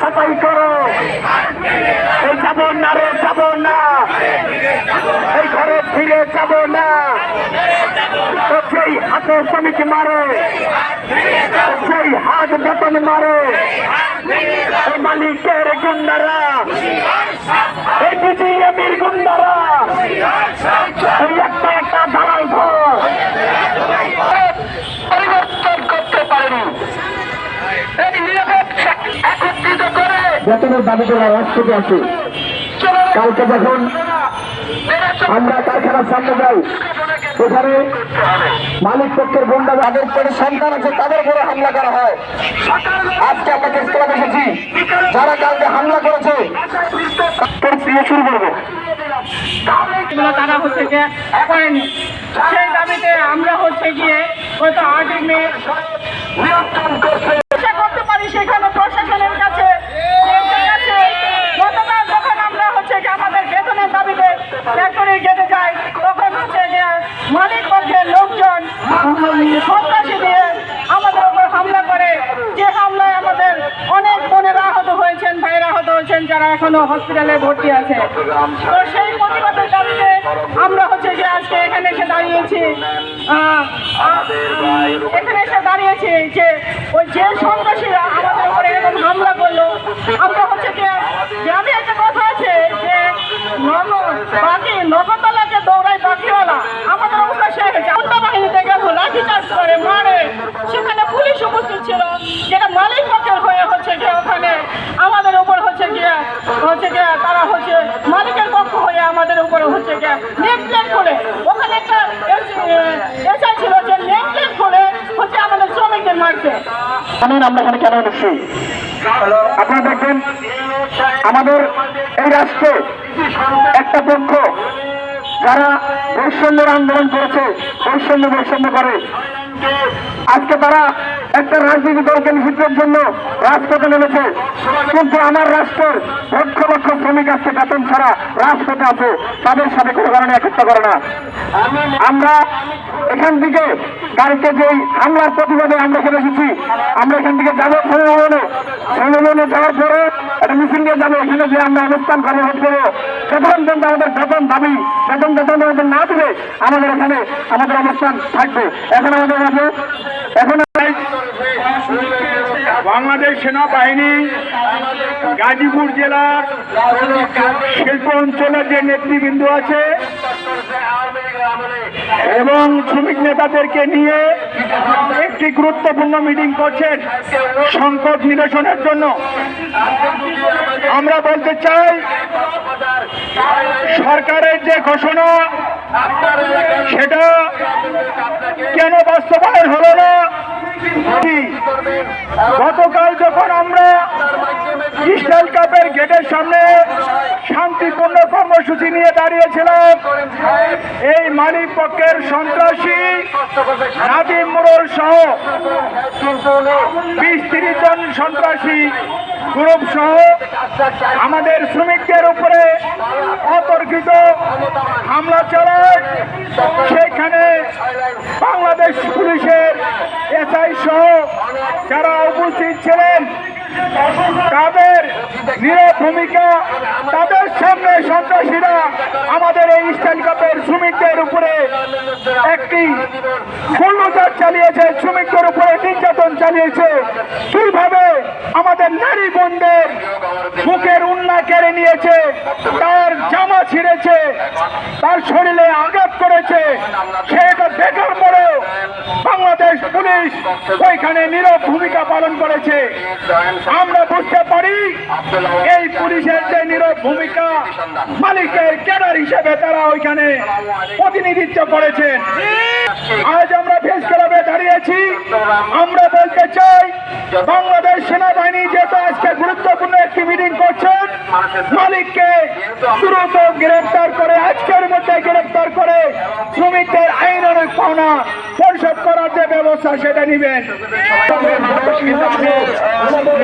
ছাপাই করো। এই যাব না রে, যাব না। এই ঘরে ফিরে যাব না। সেই হাতে শ্রমিক মারে। সেই হাত বেতন মারে। মালিকের গুন্ডারা। এই বিজিএমির গুন্ডারা। বেতনের দাবি করে রাষ্ট্রপতি আছে। কালকে যখন আমরা কারখানার সামনে যাই সেখানে মালিক পক্ষের গুন্ডা যাদের করে সন্তান আছে তাদের উপরে হামলা করা হয়। আজকে আমরা প্রেস ক্লাব এসেছি যারা কালকে হামলা করেছে তোর প্রিয় শুরু করব। তারা হচ্ছে গিয়ে করেনি। সেই দাবিতে আমরা হচ্ছে গিয়ে গত আটই মে নিয়ন্ত্রণ করছে চেষ্টা করতে পারি সেখানে প্রশাসনের কাছে কেন্দ্রের কাছে গতকাল যখন আমরা হচ্ছে গিয়ে আমাদের বেতনের দাবিতে ফ্যাক্টরি গেটে যাই তখন হচ্ছে গিয়ে মালিক পক্ষের লোকজন সন্ত্রাসী দিয়ে আমাদের উপর হামলা করে যে হামলায় আমাদের অনেক বোনেরা আহত হয়েছেন ভাইয়েরা আহত হয়েছেন যারা এখনও হসপিটালে ভর্তি আছে। তো সেই প্রতিবাদের দাবিতে আমরা হচ্ছে যে আজকে এখানে এসে দাঁড়িয়েছি। এখানে এসে দাঁড়িয়েছি যে ওই যে সন্ত্রাসীরা আমাদের উপরে এরকম হামলা করল, আমরা হচ্ছে যে গ্রামে একটা কথা আছে যে বাকি নগরতলাকে দৌড়ায় বাকিওয়ালা, আমাদের অবস্থা সে হয়েছে। বাহিনীতে গেল, লাঠি চার্জ করে, মারে। সেখানে পুলিশ উপস্থিত ছিল, যেটা মালিক পক্ষের হয়ে হচ্ছে যে ওখানে আমাদের উপর হচ্ছে গিয়ে হচ্ছে গিয়ে তারা হচ্ছে মালিকের পক্ষ হয়ে আমাদের উপরে হচ্ছে গিয়ে নেট প্লেট করে ওখানে একটা এসআই ছিল যে নেট করে হচ্ছে আমাদের শ্রমিকদের মারছে। জানেন আমরা এখানে কেন এসেছি? আপনারা দেখবেন আমাদের এই রাষ্ট্রে একটা পক্ষ যারা বৈষম্যের আন্দোলন করেছে বৈষম্য বৈষম্য করে। আজকে তারা একটা রাজনৈতিক দলকে নিষিদ্ধের জন্য রাজপথে নেমেছে। কিন্তু আমার রাষ্ট্রের লক্ষ লক্ষ শ্রমিক আজকে বেতন ছাড়া রাজপথে আছে। তাদের সাথে কোনো কারণে একত্র করে না। আমরা এখান থেকে কালকে যেই হামলার প্রতিবাদে আমরা এখানে এসেছি আমরা এখান থেকে যাব সংগ্রামে সংগ্রামে যাওয়ার পরে একটা মিছিল নিয়ে যাব এখানে যে আমরা অবস্থান কর্মরত করব। যতক্ষণ পর্যন্ত আমাদের বেতন দাবি, বেতন বেতন আমাদের না দেবে, আমাদের এখানে আমাদের অবস্থান থাকবে। এখন আমাদের কাছে এখন বাংলাদেশ সেনাবাহিনী গাজীপুর জেলার শিল্প অঞ্চলের যে নেতৃবৃন্দ আছে এবং শ্রমিক নেতাদেরকে নিয়ে একটি গুরুত্বপূর্ণ মিটিং করছেন সংকট নিরসনের জন্য আমরা বলতে চাই, সরকারের যে ঘোষণা, সেটা কেন বাস্তবায়ন হলো না? গতকাল যখন আমরা স্টাইল কাপের গেটের সামনে শান্তিপূর্ণ কর্মসূচি নিয়ে দাঁড়িয়েছিলাম, এই মালিক পক্ষের সন্ত্রাসী নাদিম মোড়ল সহ বিশ তিরিশ জন সন্ত্রাসী গ্রুপ সহ আমাদের শ্রমিকদের উপরে অতর্কিত হামলা চালায়। সেখানে বাংলাদেশ সহ যারা উপস্থিত ছিলেন, তাদের নীরব ভূমিকা, তাদের সামনে সন্ত্রাসীরা আমাদের এই স্টাইল কাপের শ্রমিকদের উপরে একটি ফুলবাজার চালিয়েছে, শ্রমিকদের উপরে নির্যাতন চালিয়েছে। কীভাবে আমাদের নারী বোনদের মুখের উন্না কেড়ে নিয়েছে, তার জামা ছিঁড়েছে, তার শরীরে আঘাত করেছে সেটা দেখার পরেও বাংলাদেশ পুলিশ ওইখানে নীরব ভূমিকা পালন করেছে। আমরা বুঝতে পারি এই পুলিশের যে নীরব ভূমিকা, মালিকের ক্যাডার হিসেবে তারা ওইখানে প্রতিনিধিত্ব করেছেন। আজ আমরা ফেস ক্লাবে দাঁড়িয়েছি। আমরা বলতে চাই, বাংলাদেশ সেনাবাহিনী যেহেতু আজকে গুরুত্বপূর্ণ একটি মিটিং করছেন মালিককে দ্রুত গ্রেফতার করে, আজকের মধ্যে গ্রেফতার করে শ্রমিকদের আইন অনেক পাওনা পরিশোধ করার যে ব্যবস্থা সেটা নিবেন। আমাদের